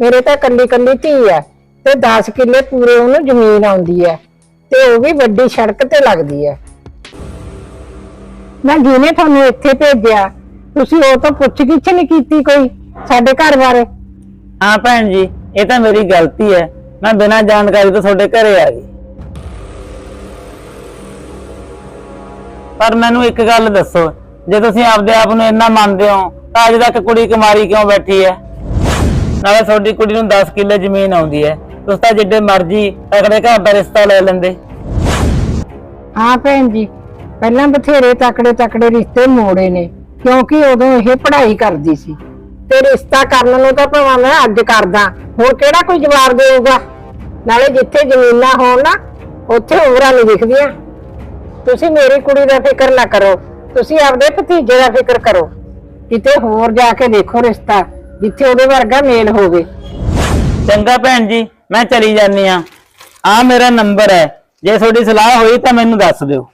ਮੇਰੇ ਤਾਂ ਕੱਲੀ ਕੱਲੀ ਧੀ ਹੈ ਤੇ 10 ਕਿੱਲੇ ਪੂਰੇ ਉਹਨੂੰ ਜ਼ਮੀਨ ਆਉਂਦੀ ਹੈ ਤੇ ਉਹ ਵੀ ਵੱਡੀ ਸੜਕ ਤੇ ਲੱਗਦੀ ਹੈ ਮੈਂ ਜਿਹਨੇ ਤੁਹਾਨੂੰ ਇੱਥੇ ਭੇਜਿਆ, ਤੁਸੀਂ ਉਹ ਤੋਂ ਪੁੱਛ ਗਿੱਛ ਨਹੀਂ ਕੀਤੀ ਕੋਈ ਸਾਡੇ ਘਰ ਬਾਰੇ? ਹਾਂ ਭੈਣ ਜੀ, ਇਹ ਤਾਂ ਮੇਰੀ ਗਲਤੀ ਹੈ। ਮੈਂ ਬਿਨਾਂ ਜਾਣਕਾਰੀ ਤੋਂ ਤੁਹਾਡੇ ਘਰੇ ਆ ਗਈ। ਪਰ ਮੈਨੂੰ ਇੱਕ ਗੱਲ ਦੱਸੋ, ਜੇ ਤੁਸੀਂ ਆਪਦੇ ਆਪ ਨੂੰ ਇੰਨਾ ਮੰਨਦੇ ਹੋ, ਤਾਂ ਅੱਜ ਤੱਕ ਕੁੜੀ ਕੁਮਾਰੀ ਕਿਉਂ ਬੈਠੀ ਹੈ? ਨਾਲੇ ਤੁਹਾਡੀ ਕੁੜੀ ਨੂੰ 10 ਕਿੱਲੇ ਜ਼ਮੀਨ ਆਉਂਦੀ ਹੈ। ਤੁਸੀਂ ਤਾਂ ਜਿੱਡੇ ਮਰਜ਼ੀ ਅਗਲੇ ਘਰ ਦਾ ਰਿਸ਼ਤਾ ਲੈ ਲੈਂਦੇ। ਹਾਂ ਭੈਣ ਜੀ, ਪਹਿਲਾਂ ਬਥੇਰੇ ਤਕੜੇ ਤਕੜੇ ਰਿਸ਼ਤੇ ਮੋੜੇ ਨੇ, ਕਿਉਂਕਿ ਉਦੋਂ ਇਹ ਪੜ੍ਹਾਈ ਕਰਦੀ ਸੀ। ਤੇ ਰਿਸ਼ਤਾ ਕਰਨ ਨੂੰ ਤਾਂ ਭਾਵੇਂ ਮੈਂ ਅੱਜ ਕਰਦਾ, ਹੁਣ ਕਿਹੜਾ ਕੋਈ ਜਵਾਬ ਦੇਊਗਾ? ਨਾਲੇ ਜਿੱਥੇ ਜ਼ਮੀਨਾਂ ਹੋਣ ਨਾ, ਉੱਥੇ ਉਮਰਾਂ ਨਹੀਂ ਦਿਖਦੀਆਂ। ਤੁਸੀਂ ਮੇਰੀ ਕੁੜੀ ਦਾ ਫਿਕਰ ਨਾ ਕਰੋ, ਤੁਸੀਂ ਆਪਦੇ ਭਤੀਜੇ ਦਾ ਫਿਕਰ ਕਰੋ। ਕਿਤੇ ਹੋਰ ਜਾ ਕੇ ਦੇਖੋ ਰਿਸ਼ਤਾ। ਜਿੱਥੇ ਉਹਦੇ ਵਰਗਾ ਮੇਲ ਹੋਵੇ। ਚੰਗਾ ਭੈਣ ਜੀ, ਮੈਂ ਚਲੀ ਜਾਂਦੀ ਆ ਆ ਮੇਰਾ ਨੰਬਰ ਹੈ। ਜੇ ਤੁਹਾਡੀ ਸਲਾਹ ਹੋਈ ਤਾਂ ਮੈਨੂੰ ਦੱਸ ਦਿਓ।